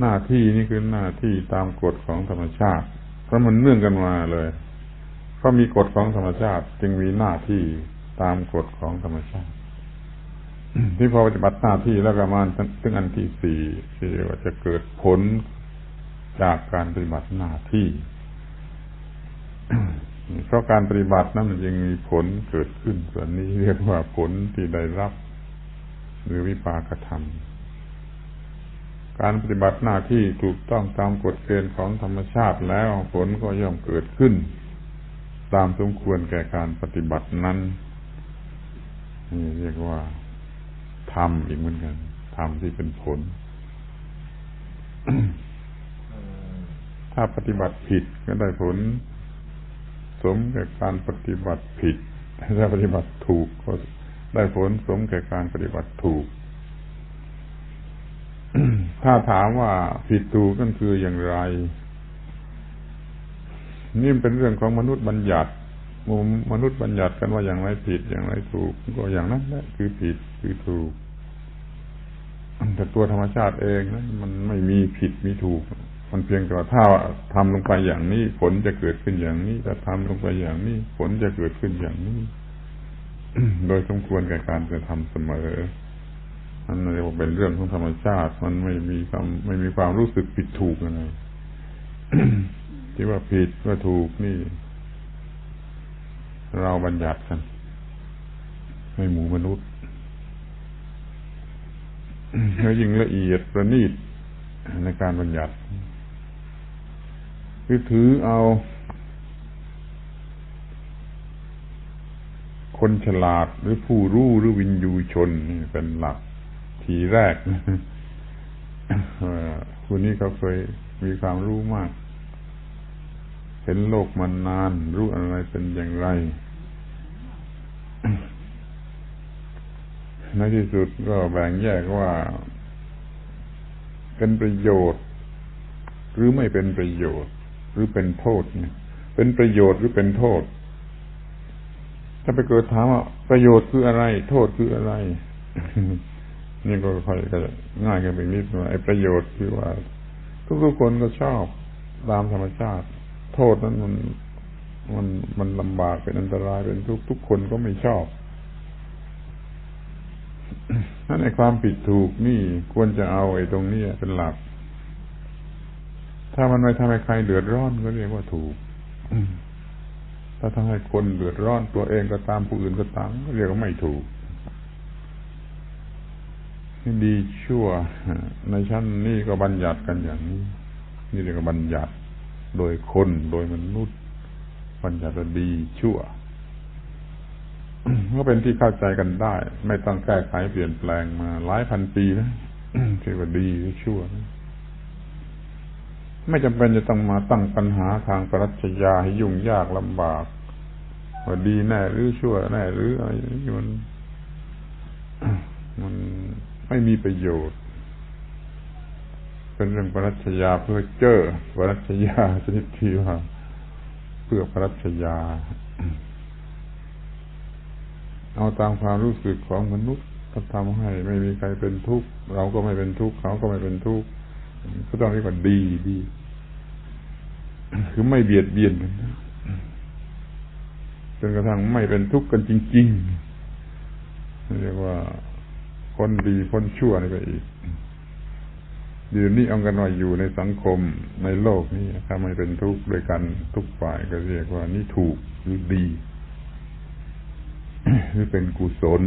หน้าที่นี่คือหน้าที่ตามกฎของธรรมชาติ เพราะมันเนื่องกันมาเลย เพราะมีกฎของธรรมชาติ จึงมีหน้าที่ตามกฎของธรรมชาติ ที่พอปฏิบัติหน้าที่แล้วก็มาถึงอันที่สี่ที่ว่าจะเกิดผลจากการปฏิบัติหน้าที่ เพราะการปฏิบัตินั้นมันยังมีผลเกิดขึ้น ส่วนนี้เรียกว่าผลที่ได้รับ หรือวิปากธรรม การปฏิบัติหน้าที่ถูกต้องตามกฎเกณฑ์ของธรรมชาติแล้วผลก็ย่อมเกิดขึ้น ตามสมควรแก่การปฏิบัตินั้นนี่เรียกว่าธรรมอีกเหมือนกันธรรมที่เป็นผล ถ้าปฏิบัติผิดก็ได้ผล สมแก่การปฏิบัติผิด ถ้าปฏิบัติถูกก็ได้ผลสมแก่การปฏิบัติถูก ถ้าถามว่าผิดถูกนั่นคืออย่างไร นี่เป็นเรื่องของมนุษย์บัญญัติมนุษย์บัญญัติกันว่าอย่างไรผิดอย่างไรถูก ก็อย่างนั้นแหละคือผิดคือถูกแต่ตัวธรรมชาติเองนะมันไม่มีผิดมีถูก มันเพียงแต่ว่าถ้าทำลงไปอย่างนี้ ผลจะเกิดขึ้นอย่างนี้ ถ้าทำลงไปอย่างนี้ ผลจะเกิดขึ้นอย่างนี้ โดยสมควรแก่การจะทำเสมอ มันเรียกว่าเป็นเรื่องของธรรมชาติ มันไม่มีความไม่มีความรู้สึกผิดถูกอะไรที่ว่าผิดว่าถูกนี่ เราบัญญัติกันให้หมู่มนุษย์แล้วยิ่งละเอียดประณีตในการบัญญัติคือถือเอา คนฉลาดหรือผู้รู้หรือวินยูชนนี่เป็นหลัก ทีแรกผู้นี้เขาเคยมีความรู้มาก เห็นโลกมันนาน รู้อะไรเป็นอย่างไร ในที่สุดก็แบ่งแยกว่า เป็นประโยชน์ หรือไม่เป็นประโยชน์ หรือเป็นโทษเนี่ยเป็นประโยชน์หรือเป็นโทษ ถ้าไปเกิดถามว่าประโยชน์คืออะไร โทษคืออะไร นี่ก็ค่อยก็ง่ายกันไปนิดว่าไอ้ประโยชน์คือว่า ทุกๆคนก็ชอบตามธรรมชาติ โทษนั้นมันมันมันลำบากเป็นอันตรายเป็นทุกทุกคนก็ไม่ชอบนั่นในความผิดถูกนี่ควรจะเอาไอ้ตรงนี้เป็นหลัก ถ้ามันไม่ทำให้ใครเดือดร้อนก็เรียกว่าถูก ถ้าทำให้คนเดือดร้อนตัวเองก็ตามผู้อื่นก็ตามก็เรียกว่าไม่ถูก ดีชั่ว ในชั้นนี้ก็บัญญัติกันอย่างนี้ นี่เรียกว่าบัญญัติโดยคนโดยมนุษย์ บัญญัติดีชั่วก็เป็นที่เข้าใจกันได้ ไม่ต้องแก้ไขเปลี่ยนแปลงมาหลายพันปีนะที่ว่าดีหรือชั่วไม่จำเป็นจะต้องมาตั้งปัญหาทางปรัชญาให้ยุ่งยากลำบากว่าดีแน่หรือชั่วแน่หรืออะไรนี่มันมัน ไม่มีประโยชน์ เป็นเรื่องปรัชญาเพื่อเจอปรัชญาชนิดที่ว่าเพื่อปรัชญา เอาตามความรู้สึกของมนุษย์ก็ทำให้ไม่มีใครเป็นทุกข์เราก็ไม่เป็นทุกข์เขาก็ไม่เป็นทุกข์ก็ต้องเรียกว่าดีดีคือไม่เบียดเบียนกันจนกระทั่งไม่เป็นทุกข์กันจริง ๆ เรียกว่า คนดีคนชั่วนี่ไปอีกอยู่นี่เอากันว่าอยู่ในสังคมในโลกนี้ถ้าไม่เป็นทุกข์ด้วยกันทุกฝ่ายก็เรียกว่านี่ถูกหรือดีหรือเป็นกุศล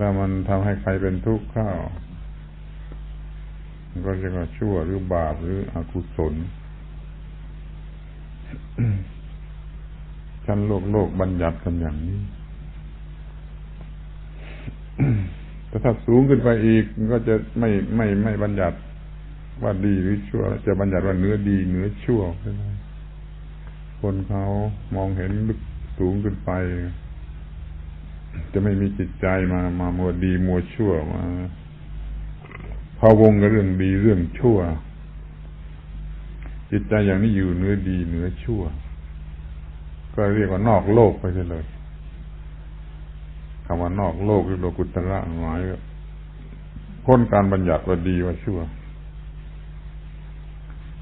ถ้ามันทำให้ใครเป็นทุกข์เข้าก็เรียกว่าชั่วหรือบาปหรืออกุศลชั้นโลกโลกบัญญัติกันอย่างนี้ แต่ถ้าสูงขึ้นไปอีกก็จะไม่ไม่ไม่บัญญัติว่าดีหรือชั่ว จะบัญญัติว่าเนื้อดีเนื้อชั่วคนเขามองเห็นลึกสูงขึ้นไป จะไม่มีจิตใจมามามัวดีมัวชั่วมาพาวงกับเรื่องดีเรื่องชั่ว จิตใจอย่างนี้อยู่เนื้อดีเนื้อชั่ว ก็เรียกว่านอกโลกไปเลยำว่านอกโลกหรือโลกุตระหมายพ้นการบัญญัติว่าดีว่าชั่ว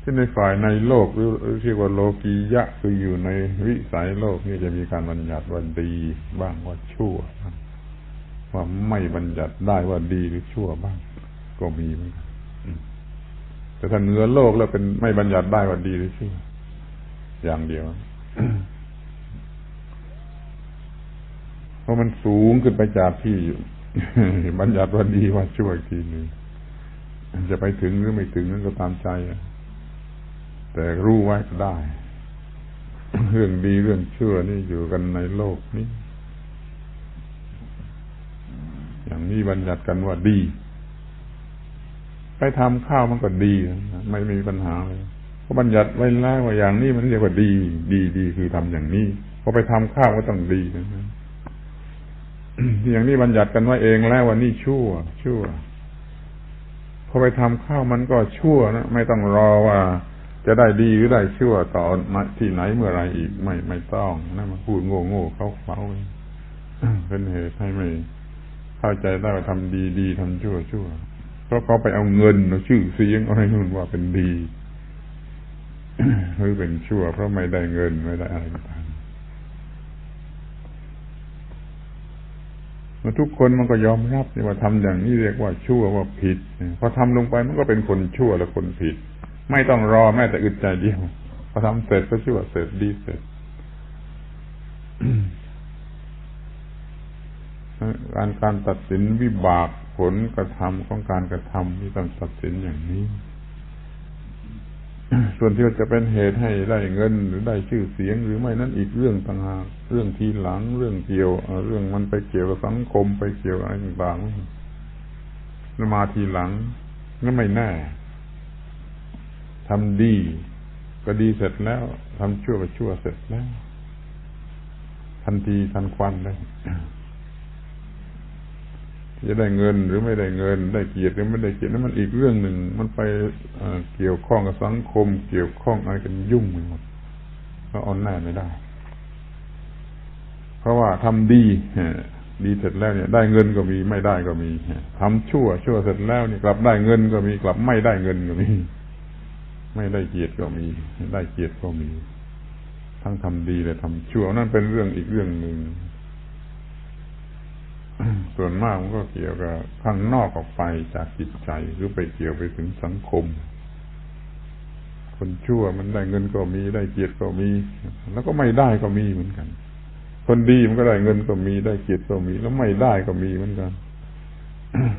ที่ในฝ่ายในโลกหรือเรียกว่าโลกียะคืออยู่ในวิสัยโลกนี่จะมีการบัญญัติว่าดีบ้างว่าชั่วว่าไม่บัญญัติได้ว่าดีหรือชั่วบ้าง ก็มีเหมือนกันแต่ถ้าเหนือโลกแล้วเป็นไม่บัญญัติได้ว่าดีหรือชั่วอย่างเดียว เพราะมันสูงขึ้นไปจากที่อยู่บัญญัติว่าดีว่าชั่วอีกทีหนึ่งจะไปถึงหรือไม่ถึงนั้นก็ตามใจแต่รู้ไว้ก็ได้ เรื่องดีเรื่องชั่วนี่อยู่กันในโลกนี้ อย่างนี้บัญญัติกันว่าดี ไปทำข้าวมันก็ดีไม่มีปัญหาเลยเพราะบัญญัติไว้แล้วว่าอย่างนี้มันเรียกว่าดี ดีดีคือทำอย่างนี้พอไปทำข้าวก็ต้องดีนะ อย่างนี้บัญญัติกันว่าเองแล้วว่านี่ชั่ว ชั่ว พอไปทำข้าวมันก็ชั่วนะไม่ต้องรอว่า จะได้ดีหรือได้ชั่วต่อที่ไหนเมื่อไรอีกไม่ไม่ต้องนั่นมาพูดโง่โง่เขาเขาเป็นเหตุให้ไม่เข้าใจได้ว่าทำดีดีทำชั่วชั่วเพราะเขาไปเอาเงินเอาชื่อเสียงอะไรนู่นว่าเป็นดีหรือเป็นชั่ว เพราะไม่ได้เงินไม่ได้อะไรต่าง มาทุกคนมันก็ยอมรับว่าทำอย่างนี้เรียกว่าชั่วว่าผิดพอทำลงไปมันก็เป็นคนชั่วและคนผิด ไม่ต้องรอแม้แต่อึดใจเดียวพอทำเสร็จก็ชั่วเสร็จดีเสร็จการการตัดสินวิบากผลกระทำของการกระทำที่ต้องตัดสินอย่างนี้ ส่วนที่จะเป็นเหตุให้ได้เงินหรือได้ชื่อเสียง หรือไม่นั้นอีกเรื่องต่างหากเรื่องทีหลังเรื่องเกี่ยวเรื่องมันไปเกี่ยวกับสังคมไปเกี่ยวอะไรต่างๆแล้วมาทีหลังนั่นไม่แน่ทำดี ก็ดีเสร็จแล้วทำชั่วก็ชั่วเสร็จแล้ว ทันทีทันควันเลย จะได้เงินหรือไม่ได้เงิน ได้เกียรติหรือไม่ได้เกียรตินั้นมันอีกเรื่องหนึ่ง มันไปเกี่ยวข้องกับสังคม เกี่ยวข้องอะไรกันยุ่งไปหมดก็อ่อนแน่ไม่ได้ เพราะว่าทำดีดีเสร็จแล้วเนี่ย ได้เงินก็มีไม่ได้ก็มีทำชั่ว ชั่วเสร็จแล้วนี่กลับได้เงินก็มีกลับไม่ได้เงินก็มี ไม่ได้เกียรติก็มี ได้เกียรติก็มี ทั้งทำดีและทำชั่วนั่นเป็นเรื่องอีกเรื่องหนึ่ง ส่วนมากมันก็เกี่ยวกับข้างนอกออกไปจากจิตใจหรือไปเกี่ยวไปถึงสังคม คนชั่วมันได้เงินก็มีได้เกียรติก็มี แล้วก็ไม่ได้ก็มีเหมือนกัน คนดีมันก็ได้เงินก็มีได้เกียรติก็มี แล้วไม่ได้ก็มีเหมือนกัน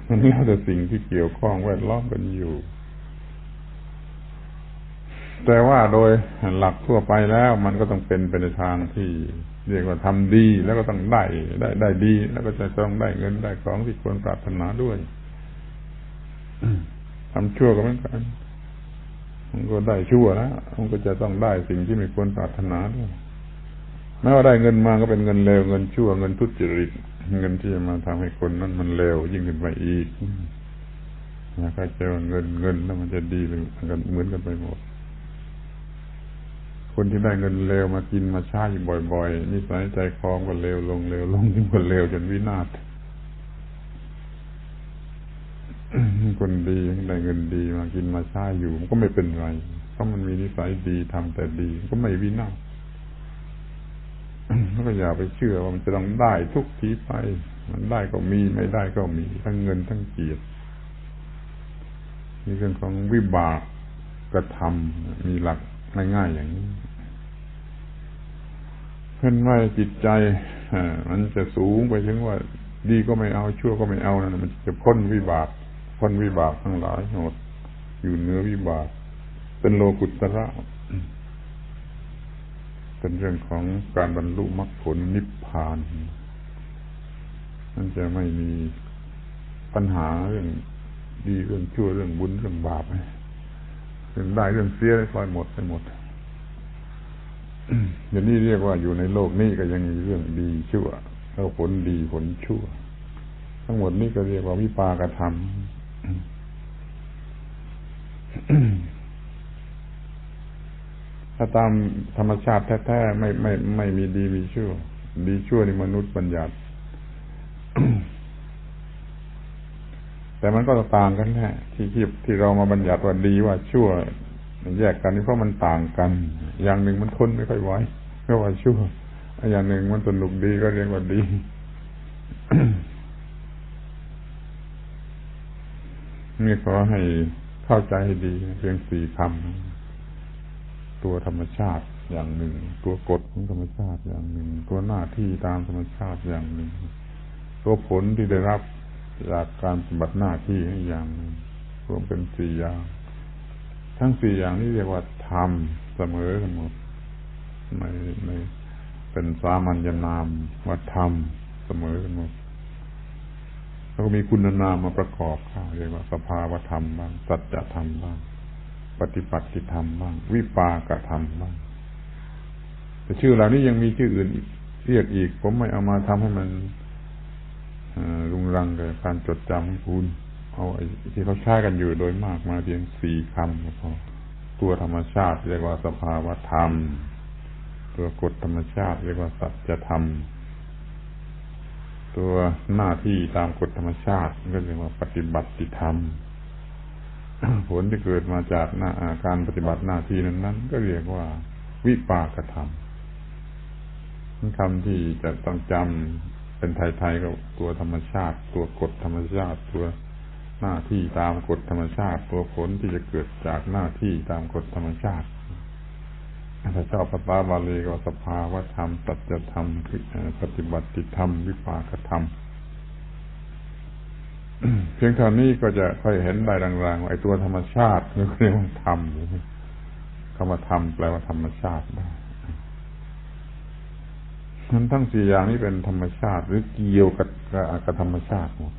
มันแล้วแต่สิ่งที่เกี่ยวข้องแวดล้อมกันอยู่ แต่ว่าโดยหลักทั่วไปแล้วมันก็ต้องเป็นไปในทางที่ เรียกว่าทำดีแล้วก็ต้องได้ได้ได้ดี แล้วก็จะต้องได้เงินได้ของที่ควรปรารถนาด้วยทำชั่วก็เหมือนกันมันก็ได้ชั่วนะมันก็จะต้องได้สิ่งที่ไม่ควรปรารถนาด้วยแม้ว่าได้เงินมาก็เป็นเงินเลวเงินชั่วเงินทุจริตเงินที่จะมาทำให้คนนั้นมันเลวยิ่งขึ้นไปอีกนะครจะว่าเงินเงินแล้วมันจะดีหรือกันเหมือนกันไปหมด คนที่ได้เงินเร็วมากินมาใช้บ่อยๆนิสัยใจคอก็เร็วลงเร็วลงยิ่งกว่าเร็วจนวินาศคนดีได้เงินดีมากินมาใช้อยู่มันก็ไม่เป็นไรเพราะมันมีนิสัยดีทำแต่ดีก็ไม่วินาศแล้วก็อย่าไปเชื่อว่ามันจะต้องได้ทุกทีไป มันได้ก็มีไม่ได้ก็มี ทั้งเงินทั้งเกียรติมีเรื่องของวิบากกระทำมีหลัก ง่ายๆอย่างนี้เพื่อนว่าจิตใจมันจะสูงไปถึงว่า ดีก็ไม่เอาชั่วก็ไม่เอานะมันจะพ้นวิบากพ้นวิบากทั้งหลายหมดอยู่เนื้อวิบาก เป็นโลกุตระเป็นเรื่องของการบรรลุมรรคผลนิพพานมันจะไม่มีปัญหาเรื่องดีเรื่องชั่วเรื่องบุญเรื่องบาป เรื่องได้เรื่องเสียได้คอยหมดไปหมดอย่างนี้เรียกว่าอยู่ในโลกนี้ก็ยังมีเรื่องดีชั่วแล้วผลดีผลชั่ว ทั้งหมดนี้ก็เรียกว่าวิปากธรรมถ้าตามธรรมชาติแท้ๆไม่ไม่ไม่มีดีมีชั่ว ดีชั่วในมนุษย์บัญญัติ ต แต่มันก็ต่างกันแหละที่ที่ที่เรามาบัญญัติว่าดีว่าชั่วแยกกันนี่เพราะมันต่างกัน อย่างหนึ่งมันทนไม่ค่อยไหวก็ว่าชั่วอย่างหนึ่งมันสนุกดีก็เรียกว่าดีนี่ขอให้เข้าใจให้ดีเพียงสี่คำตัวธรรมชาติอย่างหนึ่ง ตัวกฎของธรรมชาติอย่างหนึ่ง ตัวหน้าที่ตามธรรมชาติอย่างหนึ่ง ตัวผลที่ได้รับ จากการปฏิบัติหน้าที่อย่างหนึ่งรวมเป็นสี่อย่าง ทั้งสี่อย่างนี้เรียกว่าธรรมเสมอกันหมดในในเป็นสามัญนามว่าธรรมเสมอกันหมดแล้วก็มีคุณนามมาประกอบข้าเรียกว่าสภาวธรรมบ้างสัจธรรมบ้าง ปฏิปัติธรรมบ้าง วิปากธรรมบ้างแต่ชื่อเหล่านี้ยังมีชื่ออื่นเรียกอีก ผมไม่เอามาทำให้มัน รุงรังกับการจดจำของคุณ เอาไอ้ที่เขาใช้กันอยู่โดยมากมาเพียงสี่คำพอตัวธรรมชาติเรียกว่าสภาวธรรม ตัวกฎธรรมชาติเรียกว่าสัจธรรม ตัวหน้าที่ตามกฎธรรมชาติก็เรียกว่าปฏิบัติธรรมผลที่เกิดมาจากหน้าการปฏิบัติหน้าที่นั้นนั้นก็เรียกว่าวิปากธรรมคำที่จะต้องจำเป็นไทยๆก็ตัวธรรมชาติ ตัวกฎธรรมชาติ ตัวหน้าที่ตามกฎธรรมชาติ ตัวผลที่จะเกิดจากหน้าที่ตามกฎธรรมชาติถ้าชอบภาษาบาลีก็สภาวธรรมสัจธรรมปฏิบัติธรรม วิปากธรรมเพียงเท่านี้ก็จะค่อยเห็นได้รางๆไอ้ตัวธรรมชาติเรียกว่าธรรมคำว่าธรรมแปลว่าธรรมชาติได้ ทั้งทั้งสี่อย่างนี้เป็นธรรมชาติ หรือเกี่ยวกับกับธรรมชาติหมด